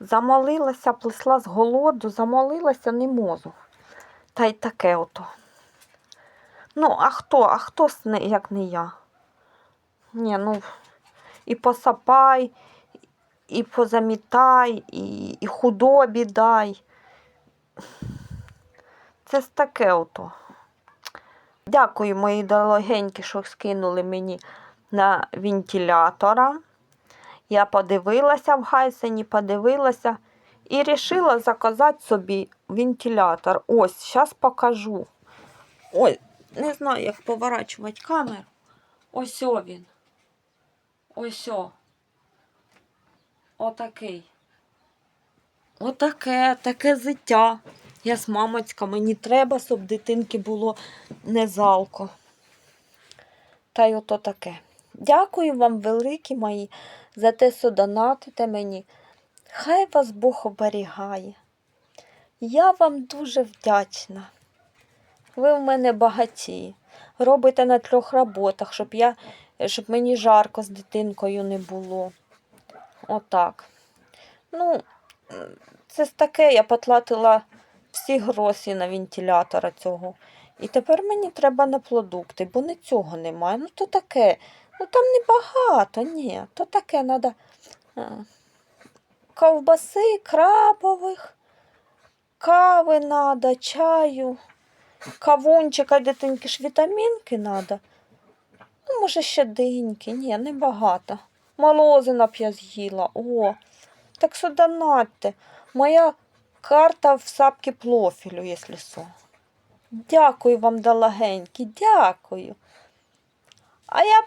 Замолилася, плесла з голоду, замолилася, не можу. Та й таке ото. Ну, а хто? А хто як не я? Ні, ну і посапай, і позамітай, і, і худобі дай. Це ж таке ото. Дякую, мої дорогенькі, що скинули мені на вентилятора. Я подивилася в Гайсені, подивилася і вирішила заказати собі вентилятор. Ось, зараз покажу. Ой, не знаю, як поворачувати камеру. Ось о він. Ось о. Отакий. Отаке, таке життя. Я з мамочка, мені треба, щоб дитинки було не жалко. Та й ото таке. Дякую вам, великі мої, за те, що донатите мені. Хай вас Бог оберігає. Я вам дуже вдячна. Ви в мене багаті. Робите на трьох роботах, щоб, я, щоб мені жарко з дитинкою не було. Отак. Ну, це ж таке, я потлатила всі гроші на вентилятора цього. І тепер мені треба на продукти, бо не цього немає. Ну то таке. Ну там небагато, ні. То таке треба ковбаси, крабових, кави треба, чаю, кавунчика, дитинки ж вітамінки треба. Ну, може, ще диньки. Ні, небагато. Молозина б я з'їла. О, так що донатьте. Моя карта в сапці профілю, якщо що. Дякую вам, дорогенькі, дякую. А я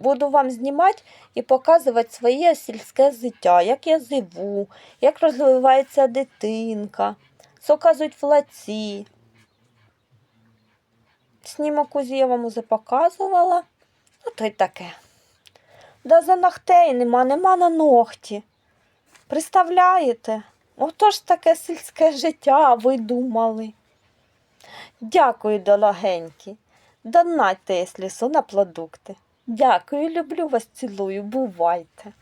буду вам знімати і показувати своє сільське життя, як я живу, як розвивається дитинка, що кажуть влаці. Снімок узі я вам уже показувала. Ну, то й таке. Да за ногтей нема, нема на ногті. Представляєте? Ото ж таке сільське життя, ви думали. Дякую, дорогенькі. Донатьте, якщо що, на продукти. Дякую, люблю вас, цілую, бувайте.